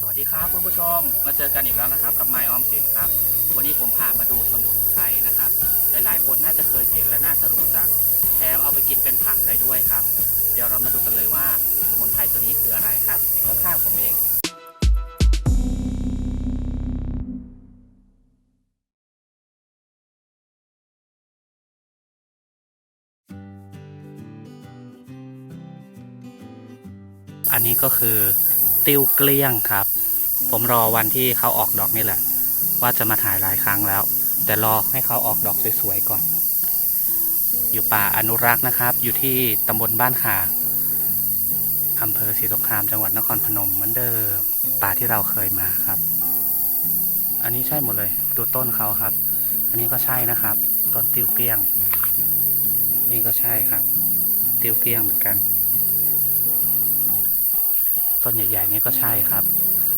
สวัสดีครับคุณผู้ชม มาเจอกันอีกแล้วนะครับ กับไมออมสินครับ วันนี้ผมพามาดูสมุนไพรนะครับ หลายๆ คนน่าจะเคยเห็นและน่าจะรู้จักแถมเอาไปกินเป็นผักได้ด้วยครับ เดี๋ยวเรามาดูกันเลยว่าสมุนไพรตัวนี้คืออะไรครับอยู่ข้างผมเอง อันนี้ก็คือ ติวเกลี้ยงครับ ผมรอวันที่เขาออกดอกนี่แหละ ว่าจะมาถ่ายหลายครั้งแล้ว แต่รอให้เขาออกดอกสวยๆก่อน อยู่ป่าอนุรักษ์นะครับ อยู่ที่ตำบลบ้านขาอำเภอศรีสงครามจังหวัดนครพนมเหมือนเดิม ป่าที่เราเคยมาครับ อันนี้ใช่หมดเลย ดูต้นเขาครับ อันนี้ก็ใช่นะครับ ต้นติวเกลี้ยง นี่ก็ใช่ครับ ติวเกลี้ยงเหมือนกัน ต้นใหญ่ ๆ นี่ก็ใช่ครับ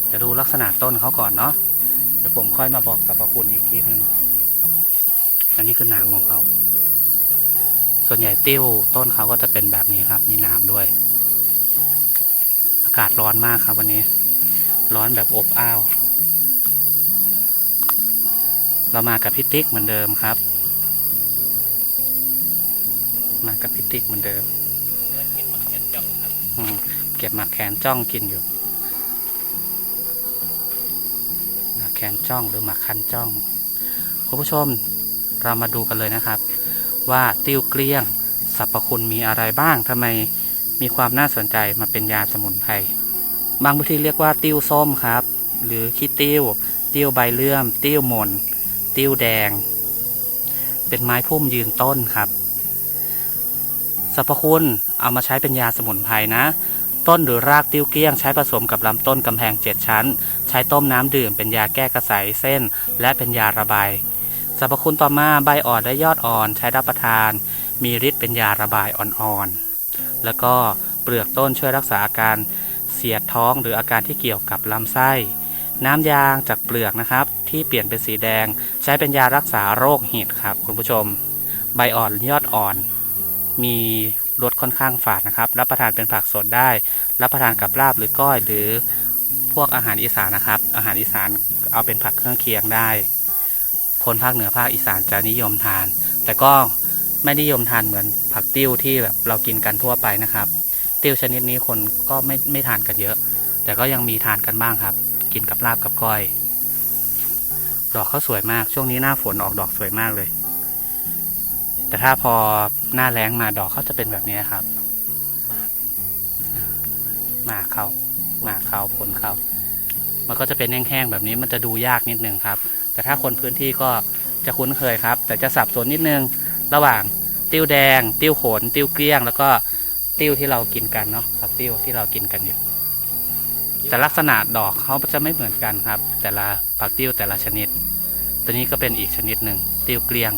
เดี๋ยวดูลักษณะต้นเขาก่อนเนาะเดี๋ยวผมค่อยมาบอกสรรพคุณอีกทีหนึ่งอันนี้คือหนามของเขา ส่วนใหญ่ติ้วต้นเขาก็จะเป็นแบบนี้ครับมีหนามด้วย อากาศร้อนมากครับวันนี้ ร้อนแบบอบอ้าว เรามากับพี่ติ๊กเหมือนเดิมครับ มากับพี่ติ๊กเหมือนเดิมอืมเก็บหมากแขนจ้องกินอยู่หมากแขนจ้องหรือหมากคันจ้องคุณผู้ชมเรามาดูกันเลยนะครับ ว่าติ้วเกลี้ยงสรรพคุณมีอะไรบ้างทำไมมีความน่าสนใจมาเป็นยาสมุนไพรบางพื้นที่เรียกว่าติ้วส้มครับ หรือขี้ติ้ว ติ้วใบเลื่อม ติ้วหม่นติ้วแดง เป็นไม้พุ่มยืนต้นครับสรรพคุณเอามาใช้เป็นยาสมุนไพรนะ ต้นหรือรากติ้วเกี้ยงใช้ผสมกับลำต้นกำแพงเจ็ดชั้น ใช้ต้มน้ำดื่มเป็นยาแก้กระสายเส้น และเป็นยาระบายสรรพคุณต่อมาใบอ่อนและยอดอ่อนใช้รับประทาน มีฤทธิ์เป็นยาระบายอ่อนๆ แล้วก็เปลือกต้นช่วยรักษาอาการเสียดท้องหรืออาการที่เกี่ยวกับลำไส้ น้ำยางจากเปลือกนะครับ ที่เปลี่ยนเป็นสีแดง ใช้เป็นยารักษาโรคหิดครับคุณผู้ชม ใบอ่อนยอดอ่อน มี รสค่อนข้างฝาดนะครับ รับประทานเป็นผักสดได้ รับประทานกับลาบหรือก้อยหรือพวกอาหารอีสานนะครับ อาหารอีสานเอาเป็นผักเครื่องเคียงได้ คนภาคเหนือภาคอีสานจะนิยมทาน แต่ก็ไม่นิยมทานเหมือนผักติ้วที่แบบเรากินกันทั่วไปนะครับ ติ้วชนิดนี้คนก็ไม่ไม่ทานกันเยอะ แต่ก็ยังมีทานกันบ้างครับ กินกับลาบกับก้อย ดอกเขาสวยมาก ช่วงนี้หน้าฝนออกดอกสวยมากเลย แต่ถ้าพอหน้าแล้งมาดอกเขาจะเป็นแบบนี้ครับหมากเขาหมากเขาผลเขามันก็จะเป็นแห้งๆแบบนี้มันจะดูยากนิดนึงครับ แต่ถ้าคนพื้นที่ก็จะคุ้นเคยครับ แต่จะสับสนนิดนึงระหว่างติ้วแดง ติ้วโขน ติ้วเกลี้ยง แล้วก็ติ้วที่เรากินกันเนาะผักติ้วที่เรากินกันอยู่ แต่ลักษณะดอกเขาจะไม่เหมือนกันครับ แต่ละผักติ้วแต่ละชนิด ตัวนี้ก็เป็นอีกชนิดหนึ่งติ้วเกลี้ยง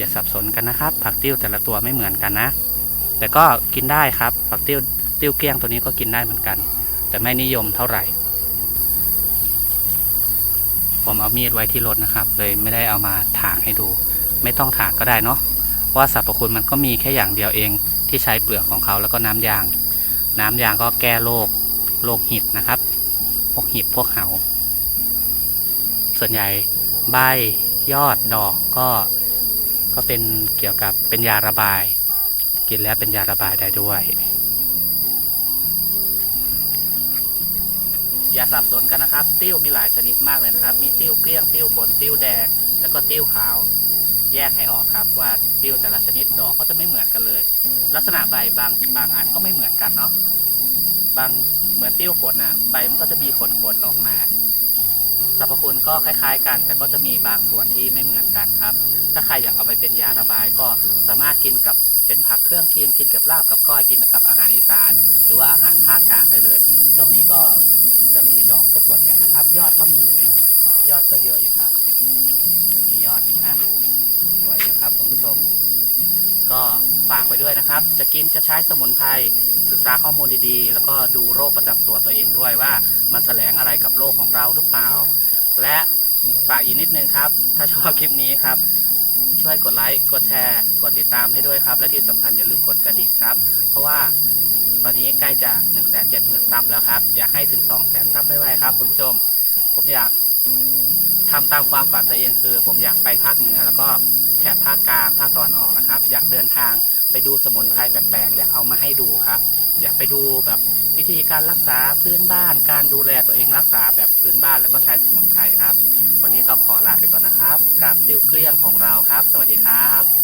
อย่าสับสนกันนะครับ ผักติ้วแต่ละตัวไม่เหมือนกันนะ แต่ก็กินได้ครับ ผักติ้วติ้วเกี้ยงตัวนี้ก็กินได้เหมือนกัน แต่ไม่นิยมเท่าไหร่ ผมเอามีดไว้ที่รถนะครับ เลยไม่ได้เอามาถากให้ดู ไม่ต้องถากก็ได้เนาะเพราะว่าสรรพคุณมันก็มีแค่อย่างเดียวเองที่ใช้เปลือกของเขาแล้วก็น้ำยาง น้ำยางก็แก้โรคโรคหิดนะครับ พวกหิดพวกเหาส่วนใหญ่ใบยอดดอกก็ ก็เป็นเกี่ยวกับเป็นยาระบาย กินแล้วเป็นยาระบายได้ด้วย อย่าสับสนกันนะครับ ติ้วมีหลายชนิดมากเลยนะครับ มีติ้วเกลี้ยงติ้วผลติ้วแดง แล้วก็ติ้วขาว แยกให้ออกครับว่าติ้วแต่ละชนิดดอกก็จะไม่เหมือนกันเลย ลักษณะใบบางบางอันก็ไม่เหมือนกันเนาะบางเหมือนติ้วขนอะ ใบมันก็จะมีขนขนๆออกมา สรรพคุณก็คล้ายๆ กัน แต่ก็จะมีบางส่วนที่ไม่เหมือนกันครับ ถ้าใครอยากเอาไปเป็นยาระบายก็สามารถกินกับเป็นผักเครื่องเคียงกินกับลาบกับก้อยกินกับอาหารอีสาน หรือว่าอาหารภาคกลางได้เลย ช่วงนี้ก็จะมีดอกซะส่วนใหญ่นะครับ ยอดก็มียอดก็เยอะอยู่ครับเนี่ยมียอดอยู่นะสวยอยู่ครับคุณผู้ชม ก็ฝากไว้ด้วยนะครับ จะกินจะใช้สมุนไพรศึกษาข้อมูลดีๆ แล้วก็ดูโรคประจำตัวตัวเองด้วยว่า มันแสลงอะไรกับโรคของเราหรือเปล่า และฝากอีกนิดนึงครับ ถ้าชอบคลิปนี้ครับ ช่วยกดไลค์ กดแชร์ กดติดตามให้ด้วยครับ และที่สำคัญอย่าลืมกดกระดิ่งครับ เพราะว่าตอนนี้ใกล้จะ1 7 0 0 0 0ซับแล้วครับ อยากให้ถึง 2 0 0 0 0 0ซับไวๆครับคุณผู้ชม ผมอยากทำตามความฝันตัวเองคือ ผมอยากไปภาคเหนือ แล้วก็แถบภาคกลางภาคตะวันออกนะครับ อยากเดินทางไปดูสมุนไพรแปลกๆ อยากเอามาให้ดูครับ อยากไปดูแบบวิธีการรักษาพื้นบ้าน การดูแลตัวเองรักษาแบบพื้นบ้านแล้วก็ใช้สมุนไพรครับ วันนี้ต้องขอลาไปก่อนนะครับกับติวเกลี้ยงของเราครับ สวัสดีครับ